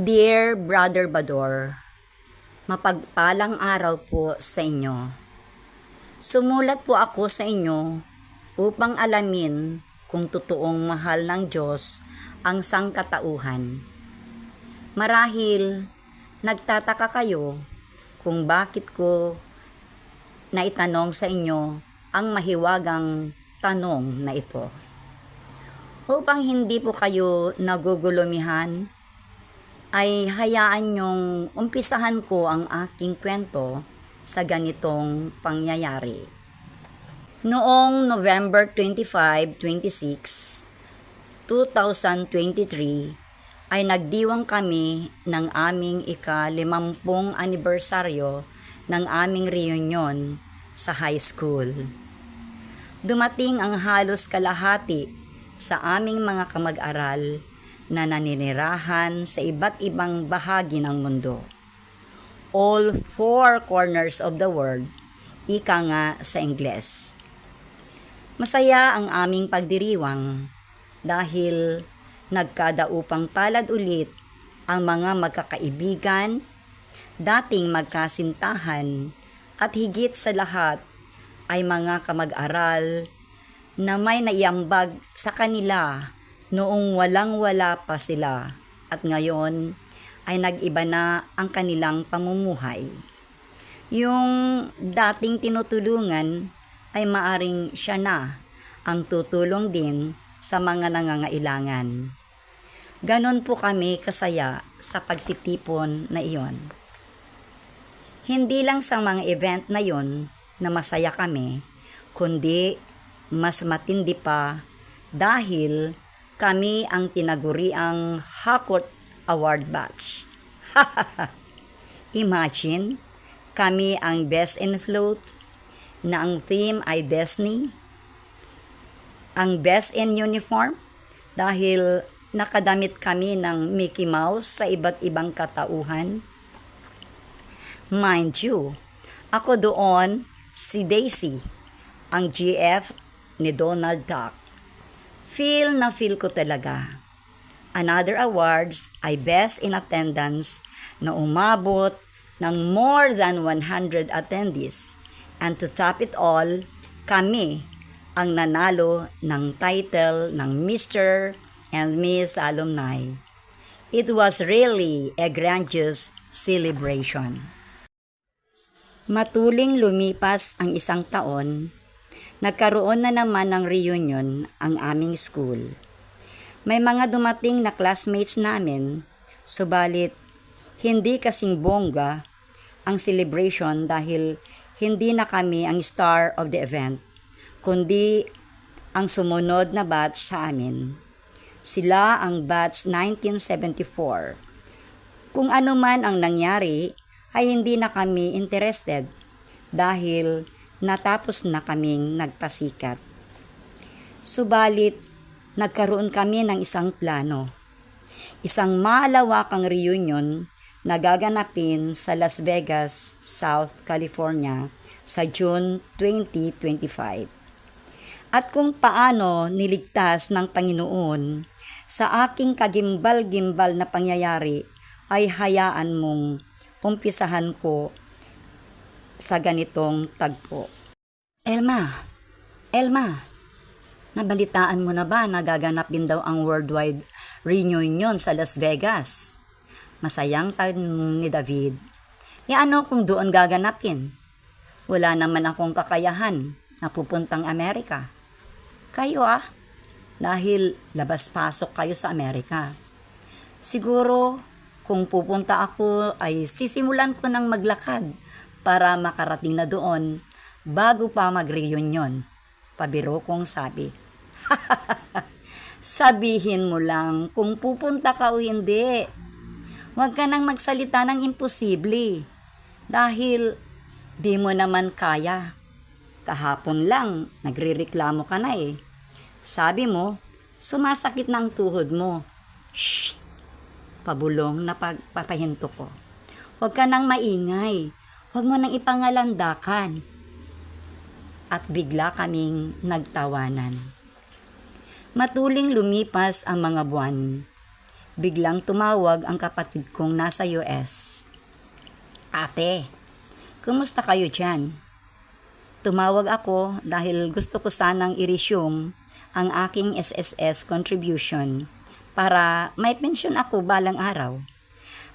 Dear Brother Bador, mapagpalang araw po sa inyo. Sumulat po ako sa inyo upang alamin kung totoong mahal ng Diyos ang sangkatauhan. Marahil nagtataka kayo kung bakit ko naitanong sa inyo ang mahiwagang tanong na ito. Upang hindi po kayo nagugulumihan, ay hayaan nyong umpisahan ko ang aking kwento sa ganitong pangyayari. Noong November 25, 26, 2023, ay nagdiwang kami ng aming ika-limampung anibersaryo ng aming reunion sa high school. Dumating ang halos kalahati sa aming mga kamag-aral na naninirahan sa iba't ibang bahagi ng mundo. All four corners of the world, ika nga sa Ingles. Masaya ang aming pagdiriwang dahil nagkadaupang palad ulit ang mga magkakaibigan, dating magkasintahan, at higit sa lahat ay mga kamag-aral na may naiambag sa kanila noong walang-wala pa sila at ngayon ay nag-iba na ang kanilang pamumuhay. Yung dating tinutulungan ay maaring siya na ang tutulong din sa mga nangangailangan. Ganon po kami kasaya sa pagtitipon na iyon. Hindi lang sa mga event na yon na masaya kami, kundi mas matindi pa dahil kami ang tinaguriang Hakot Award Batch. Imagine, kami ang Best in Float, na ang theme ay Destiny, ang Best in Uniform, dahil nakadamit kami ng Mickey Mouse sa iba't ibang katauhan. Mind you, ako doon si Daisy, ang GF ni Donald Duck. Feel na feel ko talaga. Another awards ay Best in Attendance na umabot ng more than 100 attendees. And to top it all, kami ang nanalo ng title ng Mr. and Miss Alumni. It was really a grandiose celebration. Matuling lumipas ang isang taon, nagkaroon na naman ng reunion ang aming school. May mga dumating na classmates namin, subalit hindi kasing bongga ang celebration dahil hindi na kami ang star of the event, kundi ang sumunod na batch sa amin. Sila ang batch 1974. Kung ano man ang nangyari, ay hindi na kami interested dahil natapos na kaming nagpasikat. Subalit, nagkaroon kami ng isang plano. Isang malawakang reunion na gaganapin sa Las Vegas, South California sa June 2025. At kung paano niligtas ng Panginoon sa aking kagimbal-gimbal na pangyayari ay hayaan mong umpisahan ko sa ganitong tagpo. Elma, Elma, nabalitaan mo na ba na gaganap din daw ang worldwide reunion sa Las Vegas? Masayang tanong ni David. E ano kung doon gaganapin? Wala naman akong kakayahan na pupuntang Amerika. Kayo ah, dahil labas-pasok kayo sa Amerika. Siguro, kung pupunta ako ay sisimulan ko ng maglakad para makarating na doon bago pa mag-reunion. Pabiro kong sabi. Sabihin mo lang kung pupunta ka o hindi. Huwag ka nang magsalita ng imposible dahil di mo naman kaya. Kahapon lang, nagrireklamo ka na eh. Sabi mo, sumasakit na tuhod mo. Shh! Pabulong na pagpapahinto ko. Huwag ka nang maingay. Huwag mo nang ipangalandakan. At bigla kaming nagtawanan. Matuling lumipas ang mga buwan. biglang tumawag ang kapatid kong nasa US. Ate, kumusta kayo dyan? Tumawag ako dahil gusto ko sanang i-resume ang aking SSS contribution para may pensyon ako balang araw.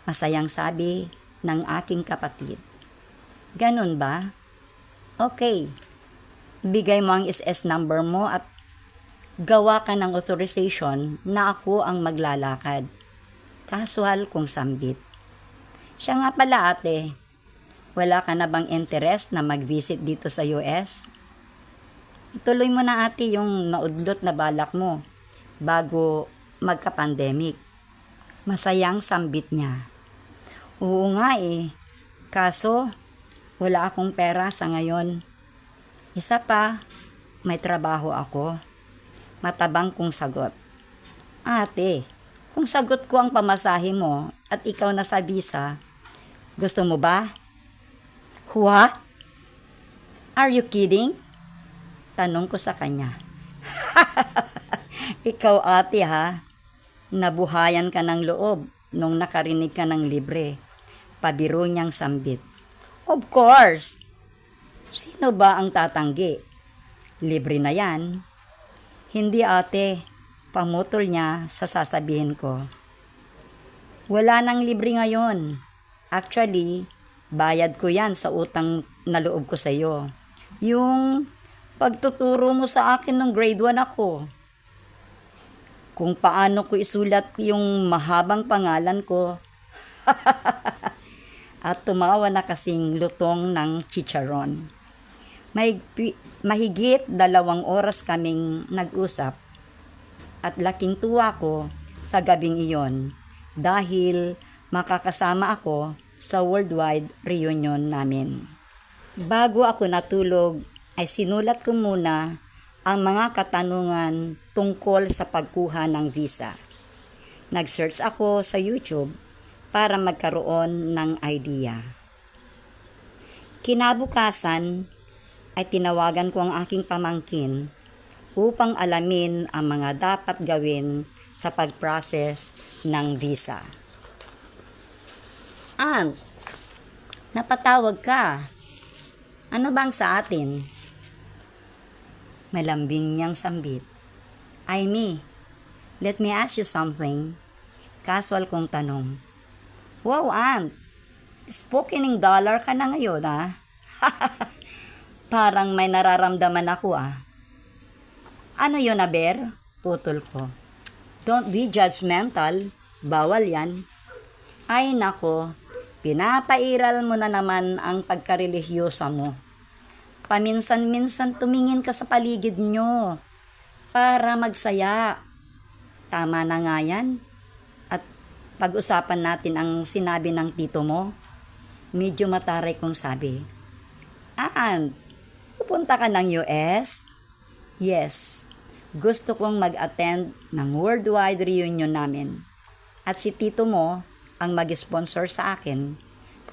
Masayang sabi ng aking kapatid. Ganun ba? Okay. Bigay mo ang SS number mo at gawa ka ng authorization na ako ang maglalakad. Casual kung sambit. Siya nga pala ate, wala ka na bang interest na mag-visit dito sa US? Ituloy mo na ate yung naudlot na balak mo bago magka-pandemic. Masayang sambit niya. Oo nga eh. Kaso, wala akong pera sa ngayon. Isa pa, may trabaho ako. Matabang kong sagot. Ate, kung sagot ko ang pamasahe mo at ikaw na sa visa, gusto mo ba? What? Are you kidding? Tanong ko sa kanya. ikaw ate ha, nabuhayan ka ng loob nung nakarinig ka ng libre. Pabiro niyang sambit. Of course! Sino ba ang tatanggi? Libre na yan. Hindi ate, pamutol niya sa sasabihin ko. Wala nang libre ngayon. Actually, bayad ko yan sa utang na loob ko sa iyo. Yung pagtuturo mo sa akin nung grade 1 ako. Kung paano ko isulat yung mahabang pangalan ko. At tumawa na kasing lutong ng chicharon. May, mahigit dalawang oras kaming nag-usap at laking tuwa ko sa gabing iyon dahil makakasama ako sa worldwide reunion namin. Bago ako natulog ay sinulat ko muna ang mga katanungan tungkol sa pagkuha ng visa. Nag-search ako sa YouTube para magkaroon ng idea. Kinabukasan ay tinawagan ko ang aking pamangkin upang alamin ang mga dapat gawin sa pag-process ng visa. Aunt, napatawag ka. Ano bang sa atin? Malambing niyang sambit. Ay me, let me ask you something. Casual kong tanong. Wow, aunt, spoken in dollar ka na ngayon, ah. Parang may nararamdaman ako, ah. Ano yun, Aber? Putol ko. Don't be judgmental. Bawal yan. Ay, nako. Pinapairal mo na naman ang pagkarelihiyosa mo. Paminsan-minsan tumingin ka sa paligid nyo para magsaya. Tama na nga yan. Pag-usapan natin ang sinabi ng tito mo. Medyo mataray kong sabi. Aan, pupunta ka ng US? Yes, gusto kong mag-attend ng worldwide reunion namin. At si tito mo ang mag-sponsor sa akin.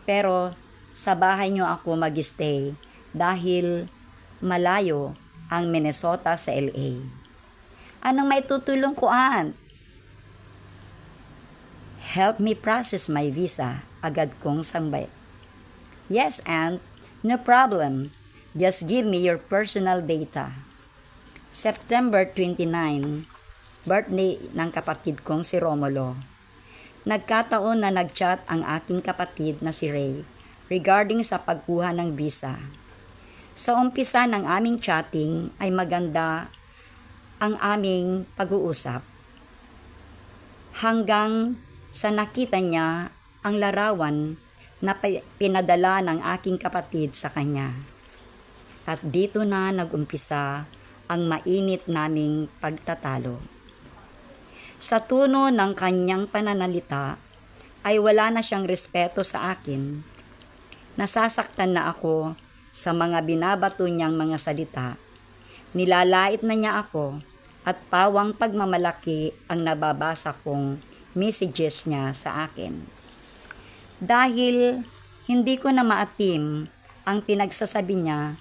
Pero sa bahay nyo ako mag-stay dahil malayo ang Minnesota sa LA. Anong may tutulong ko, Aunt? Help me process my visa. Agad kong sambay. Yes, Aunt. No problem. Just give me your personal data. September 29, birthday ng kapatid kong si Romulo. Nagkataon na nagchat ang aking kapatid na si Ray regarding sa pagkuha ng visa. Sa umpisa ng aming chatting ay maganda ang aming pag-uusap. Hanggang sa nakita niya ang larawan na pinadala ng aking kapatid sa kanya. At dito na nagumpisa ang mainit naming pagtatalo. Sa tuno ng kanyang pananalita ay wala na siyang respeto sa akin. Nasasaktan na ako sa mga binabato niyang mga salita. Nilalait na niya ako at pawang pagmamalaki ang nababasa kong messages niya sa akin. Dahil hindi ko na maatim ang pinagsasabi niya,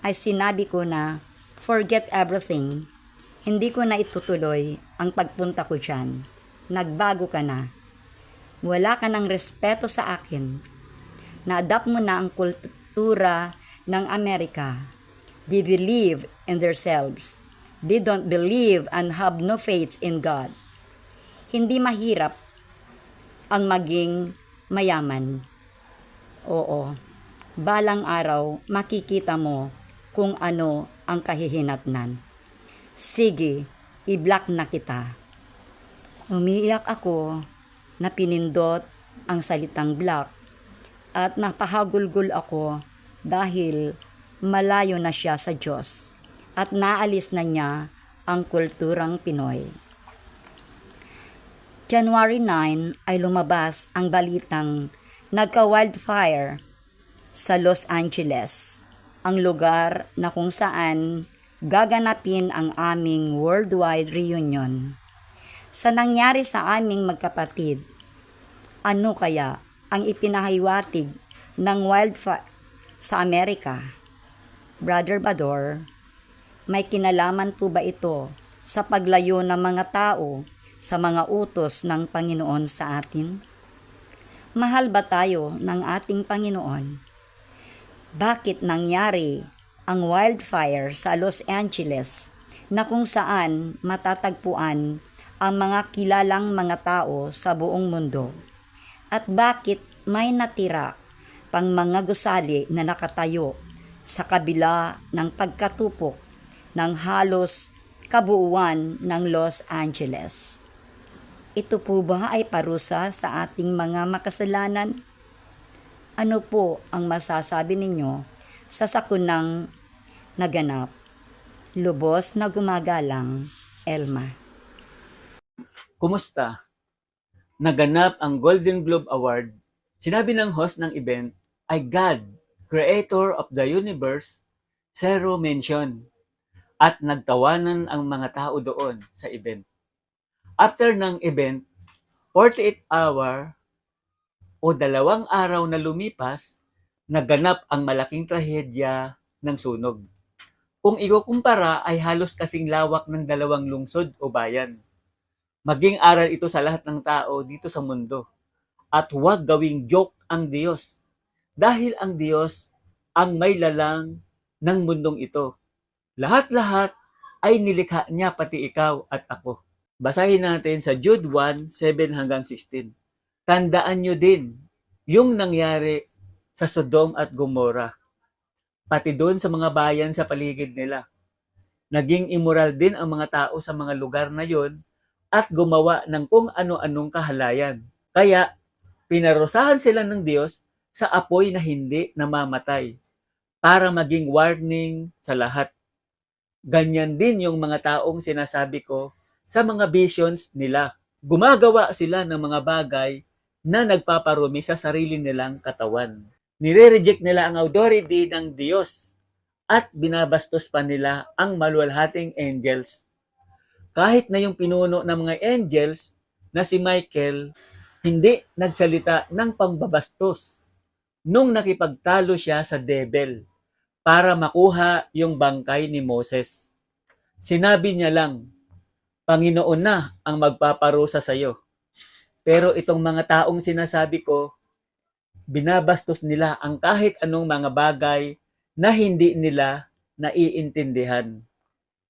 ay sinabi ko na forget everything. Hindi ko na itutuloy ang pagpunta ko dyan. nagbago ka na. Wala ka ng respeto sa akin. Na-adapt mo na ang kultura ng Amerika. They believe in themselves. They don't believe and have no faith in God. Hindi mahirap ang maging mayaman. Oo, balang araw makikita mo kung ano ang kahihinatnan. Sige, i-block na kita. Umiiyak ako na pinindot ang salitang block at napahagulgol ako dahil malayo na siya sa Diyos at naalis na niya ang kulturang Pinoy. January 9 ay lumabas ang balitang nagka-wildfire sa Los Angeles, ang lugar na kung saan gaganapin ang aming worldwide reunion. Sa nangyari sa aming magkapatid, ano kaya ang ipinahiwatig ng wildfire sa Amerika? Brother Bador, may kinalaman po ba ito sa paglayo ng mga tao sa mga utos ng Panginoon sa atin? Mahal ba tayo ng ating Panginoon? Bakit nangyari ang wildfire sa Los Angeles na kung saan matatagpuan ang mga kilalang mga tao sa buong mundo? At bakit may natira pang mga gusali na nakatayo sa kabila ng pagkatupok ng halos kabuuan ng Los Angeles? Ito po ba ay parusa sa ating mga makasalanan? Ano po ang masasabi ninyo sa sakunang naganap? Lubos na gumagalang, Elma. Kumusta? Naganap ang Golden Globe Award. Sinabi ng host ng event ay God, Creator of the Universe, zero mention. At nagtawanan ang mga tao doon sa event. After ng event, 48 hour o dalawang araw na lumipas, naganap ang malaking trahedya ng sunog. Kung ikukumpara ay halos kasing lawak ng dalawang lungsod o bayan. Maging aral ito sa lahat ng tao dito sa mundo. At huwag gawing joke ang Diyos. Dahil ang Diyos ang may lalang ng mundong ito. Lahat-lahat ay nilikha niya pati ikaw at ako. Basahin natin sa Jude 1, 7 hanggang 16. Tandaan nyo din yung nangyari sa Sodom at Gomorrah. Pati doon sa mga bayan sa paligid nila. Naging immoral din ang mga tao sa mga lugar na yon at gumawa ng kung ano-anong kahalayan. Kaya, pinarusahan sila ng Diyos sa apoy na hindi namamatay para maging warning sa lahat. Ganyan din yung mga taong sinasabi ko sa mga visions nila. Gumagawa sila ng mga bagay na nagpaparumi sa sarili nilang katawan. Nire-reject nila ang authority ng Diyos at binabastos pa nila ang maluwalhating angels kahit na yung pinuno ng mga angels na si Michael, hindi nagsalita ng pambabastos nung nakipagtalo siya sa devil para makuha yung bangkay ni Moses. Sinabi niya lang, Panginoon na ang magpaparusa sa iyo. Pero itong mga taong sinasabi ko, binabastos nila ang kahit anong mga bagay na hindi nila naiintindihan.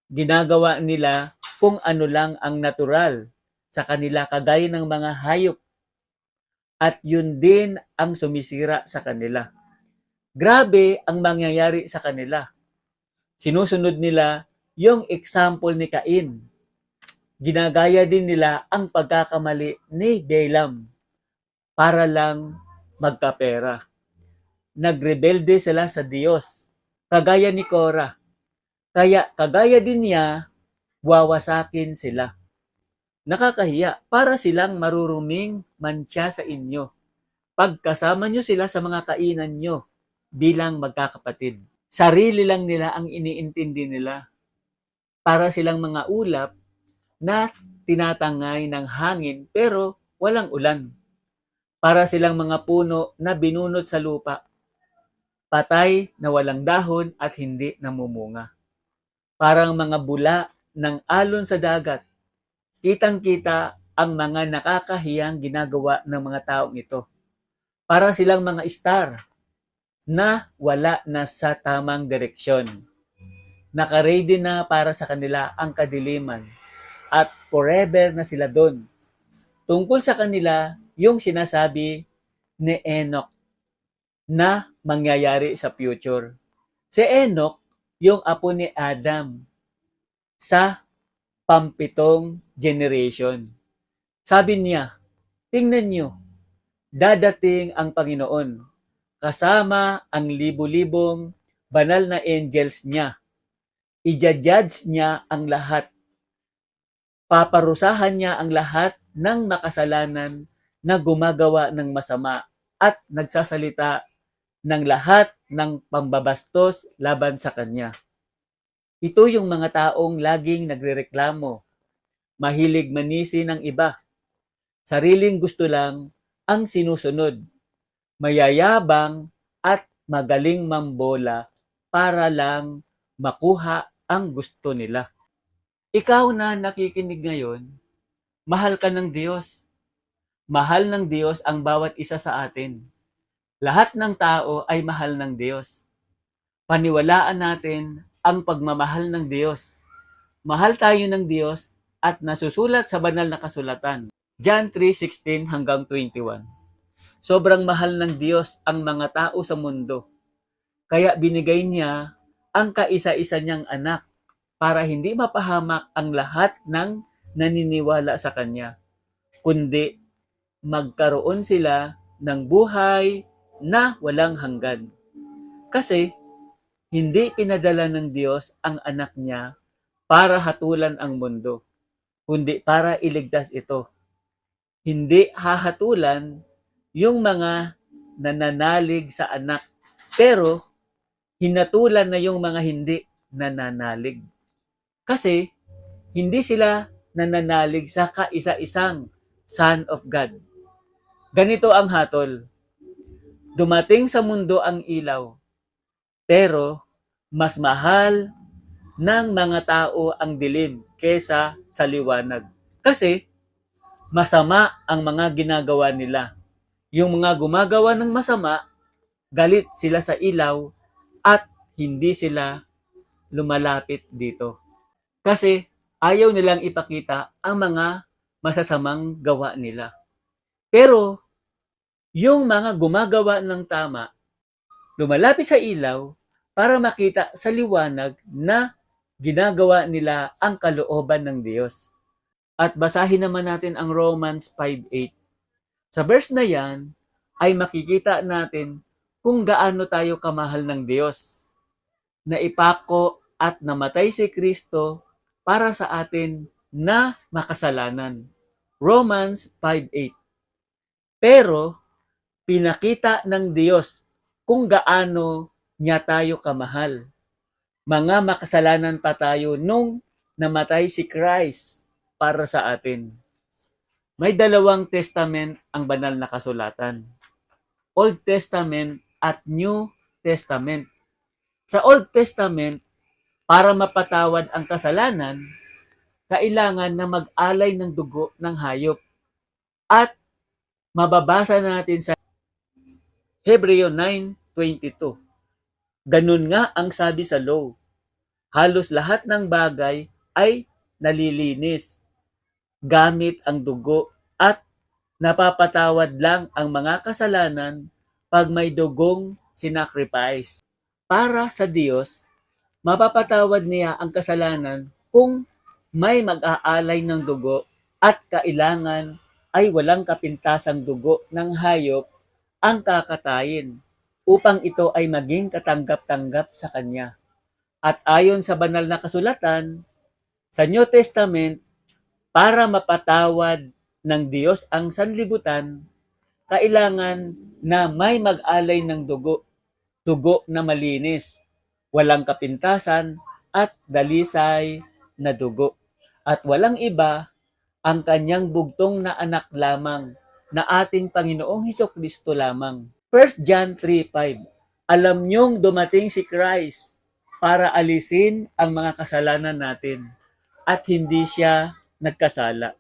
Ginagawa nila kung ano lang ang natural sa kanila kagaya ng mga hayop. At yun din ang sumisira sa kanila. Grabe ang mangyayari sa kanila. Sinusunod nila yung example ni Cain. Ginagaya din nila ang pagkakamali ni Balaam para lang magkapera. Nagrebelde sila sa Diyos, kagaya ni Korah. Kaya kagaya din niya, wawasakin sila. Nakakahiya para silang maruruming mantsa sa inyo. Pagkasama nyo sila sa mga kainan nyo bilang magkakapatid. Sarili lang nila ang iniintindi nila. Para silang mga ulap na tinatangay ng hangin pero walang ulan. Para silang mga puno na binunot sa lupa. Patay na walang dahon at hindi namumunga. Parang mga bula ng alon sa dagat. Kitang-kita ang mga nakakahiyang ginagawa ng mga taong ito. Para silang mga star na wala na sa tamang direksyon. Nakaready na para sa kanila ang kadiliman at forever na sila doon. Tungkol sa kanila, yung sinasabi ni Enoch na mangyayari sa future. Si Enoch, yung apo ni Adam sa pampitong generation. Sabi niya, tingnan nyo, dadating ang Panginoon kasama ang libu-libong banal na angels niya. Ija-judge niya ang lahat. Paparusahan niya ang lahat ng makasalanan na gumagawa ng masama at nagsasalita ng lahat ng pambabastos laban sa kanya. Ito yung mga taong laging nagrereklamo, mahilig manisi ng iba, sariling gusto lang ang sinusunod, mayayabang at magaling mambola para lang makuha ang gusto nila. Ikaw na nakikinig ngayon, mahal ka ng Diyos. Mahal ng Diyos ang bawat isa sa atin. Lahat ng tao ay mahal ng Diyos. Paniwalaan natin ang pagmamahal ng Diyos. Mahal tayo ng Diyos at nasusulat sa banal na kasulatan. John 3:16 hanggang 21. Sobrang mahal ng Diyos ang mga tao sa mundo. Kaya binigay niya ang kaisa-isa niyang anak para hindi mapahamak ang lahat ng naniniwala sa Kanya, kundi magkaroon sila ng buhay na walang hanggan. Kasi hindi pinadala ng Diyos ang anak niya para hatulan ang mundo, kundi para iligtas ito. Hindi hahatulan yung mga nananalig sa anak, pero hinatulan na yung mga hindi nananalig. Kasi hindi sila nananalig sa kaisa-isang Son of God. Ganito ang hatol. Dumating sa mundo ang ilaw, pero mas mahal ng mga tao ang dilim kesa sa liwanag. Kasi masama ang mga ginagawa nila. Yung mga gumagawa ng masama, galit sila sa ilaw at hindi sila lumalapit dito. Kasi ayaw nilang ipakita ang mga masasamang gawa nila. Pero yung mga gumagawa ng tama, lumalapit sa ilaw para makita sa liwanag na ginagawa nila ang kalooban ng Diyos. At basahin naman natin ang Romans 5.8. Sa verse na yan, ay makikita natin kung gaano tayo kamahal ng Diyos. Na ipako at namatay si Kristo para sa atin na makasalanan. Romans 5.8 Pero, pinakita ng Diyos kung gaano niya tayo kamahal. Mga makasalanan pa tayo nung namatay si Christ para sa atin. May dalawang testament ang banal na kasulatan. Old Testament at New Testament. Sa Old Testament, para mapatawad ang kasalanan, kailangan na mag-alay ng dugo ng hayop. At mababasa natin sa Hebreo 9.22. Ganun nga ang sabi sa law. Halos lahat ng bagay ay nalilinis gamit ang dugo at napapatawad lang ang mga kasalanan pag may dugong sinacrifice. Para sa Diyos, mapapatawad niya ang kasalanan kung may mag-aalay ng dugo at kailangan ay walang kapintasang dugo ng hayop ang kakatayin upang ito ay maging katanggap-tanggap sa Kanya. At ayon sa banal na kasulatan, sa New Testament, para mapatawad ng Diyos ang sanlibutan, kailangan na may mag-alay ng dugo, dugo na malinis, walang kapintasan at dalisay na dugo. At walang iba ang kanyang bugtong na anak lamang na ating Panginoong Heso Kristo lamang. 1 John 3.5 Alam niyong dumating si Christ para alisin ang mga kasalanan natin at hindi siya nagkasala.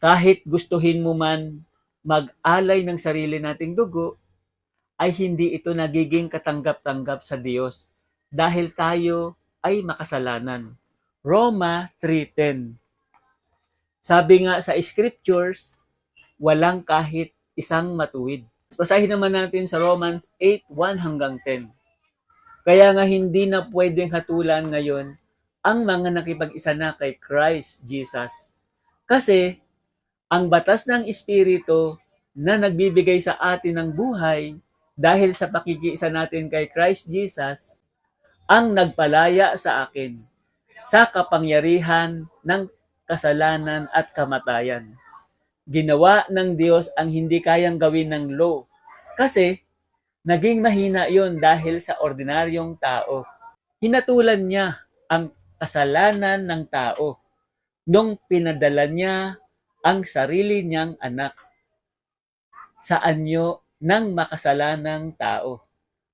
Kahit gustuhin mo man mag-alay ng sarili nating dugo, ay hindi ito nagiging katanggap-tanggap sa Diyos dahil tayo ay makasalanan. Roma 3.10 Sabi nga sa scriptures, walang kahit isang matuwid. Basahin naman natin sa Romans 8.1 hanggang 10. Kaya nga hindi na pwedeng hatulan ngayon ang mga nakipag-isa na kay Christ Jesus. Kasi ang batas ng Espiritu na nagbibigay sa atin ng buhay dahil sa pakikiisa natin kay Christ Jesus ang nagpalaya sa akin sa kapangyarihan ng kasalanan at kamatayan. Ginawa ng Diyos ang hindi kayang gawin ng law kasi naging mahina yon dahil sa ordinaryong tao. Hinatulan niya ang kasalanan ng tao nung pinadala niya ang sarili niyang anak sa anyo ng makasalanang tao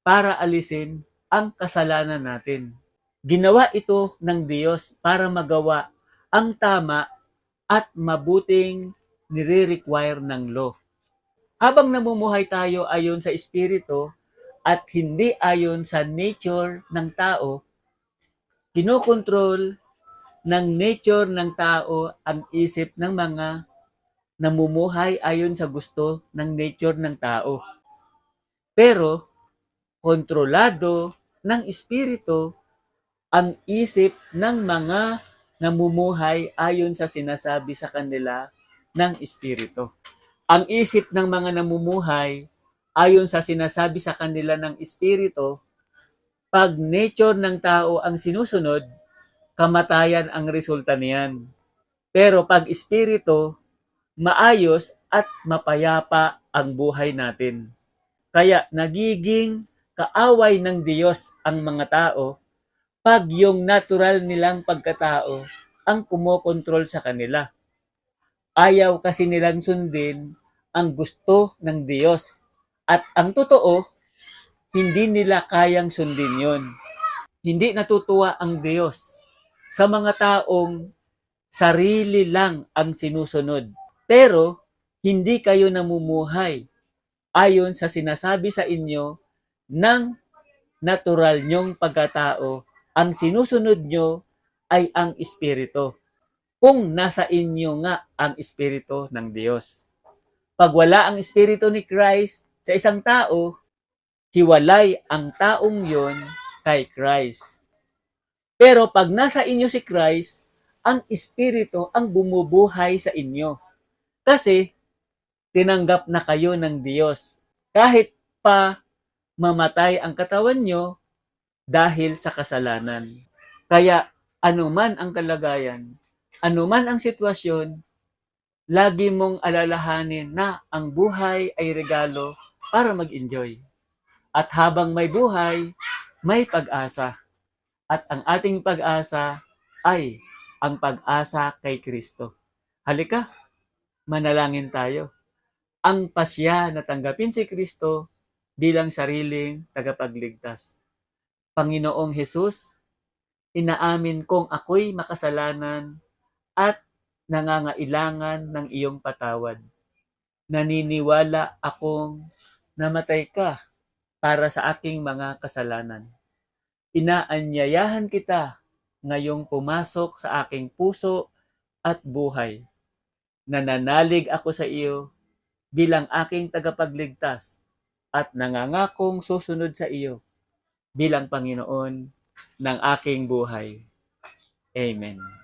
para alisin ang kasalanan natin. Ginawa ito ng Diyos para magawa ang tama at mabuting nire-require ng law. Habang namumuhay tayo ayon sa Espiritu at hindi ayon sa nature ng tao, kinokontrol ng nature ng tao ang isip ng mga namumuhay ayon sa gusto ng nature ng tao. Pero, kontrolado ng Espiritu ang isip ng mga namumuhay ayon sa sinasabi sa kanila ng Espiritu. Ang isip ng mga namumuhay ayon sa sinasabi sa kanila ng Espiritu, pag nature ng tao ang sinusunod, kamatayan ang resulta niyan. Pero pag Espiritu, maayos at mapayapa ang buhay natin. Kaya nagiging kaaway ng Diyos ang mga tao pag yung natural nilang pagkatao ang kumokontrol sa kanila. Ayaw kasi nilang sundin ang gusto ng Diyos. At ang totoo, hindi nila kayang sundin yon. Hindi natutuwa ang Diyos sa mga taong sarili lang ang sinusunod. Pero, hindi kayo namumuhay ayon sa sinasabi sa inyo ng natural nyong pagkatao. Ang sinusunod nyo ay ang Espiritu. Kung nasa inyo nga ang Espiritu ng Diyos. Pag wala ang Espiritu ni Christ sa isang tao, hiwalay ang taong yon kay Christ. Pero pag nasa inyo si Christ, ang Espiritu ang bumubuhay sa inyo. Kasi tinanggap na kayo ng Diyos. Kahit pa mamatay ang katawan nyo dahil sa kasalanan. Kaya anuman ang kalagayan, anuman ang sitwasyon, lagi mong alalahanin na ang buhay ay regalo para mag-enjoy. At habang may buhay, may pag-asa. At ang ating pag-asa ay ang pag-asa kay Kristo. Halika, manalangin tayo. Ang pasya na tanggapin si Kristo bilang sariling tagapagligtas. Panginoong Hesus, inaamin kong ako'y makasalanan at nangangailangan ng iyong patawad. Naniniwala akong namatay ka para sa aking mga kasalanan. Inaanyayahan kita ngayong pumasok sa aking puso at buhay. Nananalig ako sa iyo bilang aking tagapagligtas at nangangakong susunod sa iyo bilang Panginoon ng aking buhay. Amen.